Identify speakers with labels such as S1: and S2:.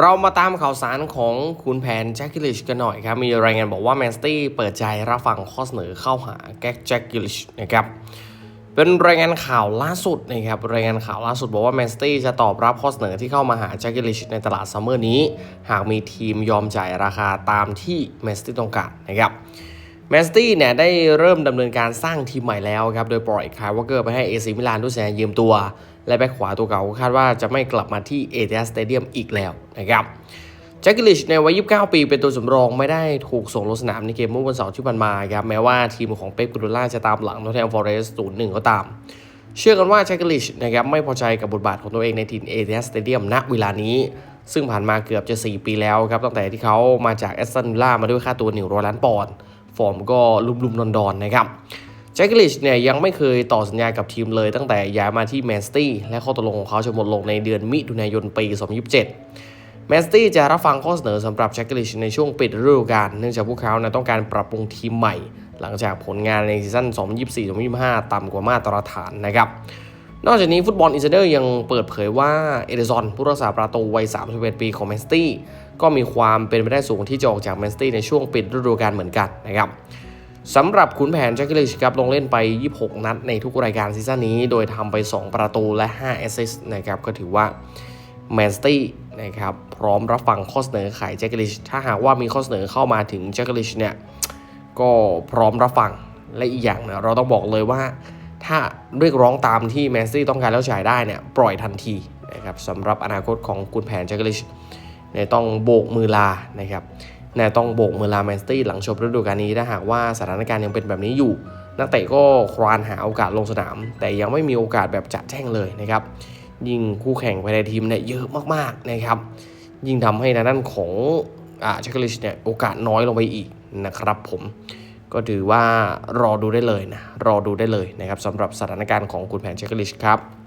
S1: เรามาตามข่าวสารของคุณแผนแจ็คกิลิชกันหน่อยครับ มีรายงานบอกว่าแมนสตี้เปิดใจรับฟังข้อเสนอเข้าหาแก๊กแจ็คกิลิชนะครับเป็นรายงานข่าวล่าสุดนะครับรายงานข่าวล่าสุดบอกว่าแมนสตี้จะตอบรับข้อเสนอที่เข้ามาหาแจ็คกิลิชในตลาดซัมเมอร์นี้ หากมีทีมยอมจ่ายราคาตามที่แมนสตี้ต้องการนะครับ แมนสตี้เนี่ยได้เริ่มดำเนินการสร้างทีมใหม่แล้วครับ โดยปล่อยคายวอเกอร์ไปให้เอซีมิลานด้วยสัญญายืมตัว และแบ็คขวาตัวเก่าคาดว่าจะไม่กลับมาที่เอเ a สเตเดียมอีกแล้วนะครับแจ็คกิลิชในวัย 29 ปี เป็นตัวสำรองไม่ได้ถูกส่งลงสนามในเกมเมื่อวันเสาร์ที่ผ่านมาครับ แม้ว่าทีมของเป๊ปกูโดล่าจะตามหลังโนแทมฟอร์เรสต์ศูนย์หนึ่งก็ตาม เชื่อกันว่าแจ็คกิลิชนะครับไม่พอใจกับบทบาทของตัวเองในทีมเอเ a สเตเดียมณเวลานี้ ซึ่งผ่านมาเกือบจะ 4 ปีแล้วครับตั้งแต่ที่เขามาจากแอสตันวิลล่ามาด้วยค่าตัว 100 ล้านปอนด์ฟอร์มก็ลุ่มๆดอนๆนะครับแจ็คกิลิชเนี่ยยังไม่เคยต่อสัญญากับทีมเลยตั้งแต่ย้ายมาที่แมนสตี้และข้อตกลงของเขาจะหมดลงในเดือนมิถุนายนปี 2027 แมนสตี้จะรับฟังข้อเสนอสำหรับแจ็คกิลิชในช่วงปิดฤดูกาลเนื่องจากพวกเขานะต้องการปรับปรุงทีมใหม่ หลังจากผลงานในซีซั่น 2024-2025 ต่ำกว่ามาตรฐานนะครับ นอกจากนี้ฟุตบอลอินไซเดอร์ยังเปิดเผยว่าเอเดซอนผู้รักษาประตูวัย 31 ปีของแมนสตี้ก็มีความเป็นไปได้สูงที่จะออกจากแมนสตี้ในช่วงปิดฤดูกาลเหมือนกันนะครับสำหรับขุนแผนแจ็คกิลิชครับลงเล่นไป 26 นัดในทุกรายการซีซั่นนี้ โดยทำไป 2 ประตูและ 5 แอสซิสต์นะครับก็ถือว่าแมนสตี้นะครับพร้อมรับฟังข้อเสนอขายแจ็คกิลิชถ้าหากว่ามีข้อเสนอเข้ามาถึงแจ็คกิลิชเนี่ยก็พร้อมรับฟังและอีกอย่างเนี่ยเราต้องบอกเลยว่า ถ้าเรียกร้องตามที่แมนซี่ต้องการแล้วจ่ายได้เนี่ยปล่อยทันทีนะครับสำหรับอนาคตของกุนแผนแจ็คลิชเนี่ยต้องโบกมือลานะครับเนี่ยต้องโบกมือลาแมนซี่หลังจบฤดูกาลนี้ถ้าหากว่าสถานการณ์ยังเป็นแบบนี้อยู่ นักเตะก็ครานหาโอกาสลงสนาม แต่ยังไม่มีโอกาสแบบจัดแจ้งเลยนะครับยิ่งคู่แข่งภายในทีมเนี่ยเยอะมากๆนะครับ ยิ่งทำให้ในด้านของอ่าแจ็คลิชเนี่ยโอกาสน้อยลงไปอีกนะครับผม ก็ถือว่ารอดูได้เลยนะ รอดูได้เลยนะครับสำหรับสถานการณ์ของคุณแผนเชคลิชครับ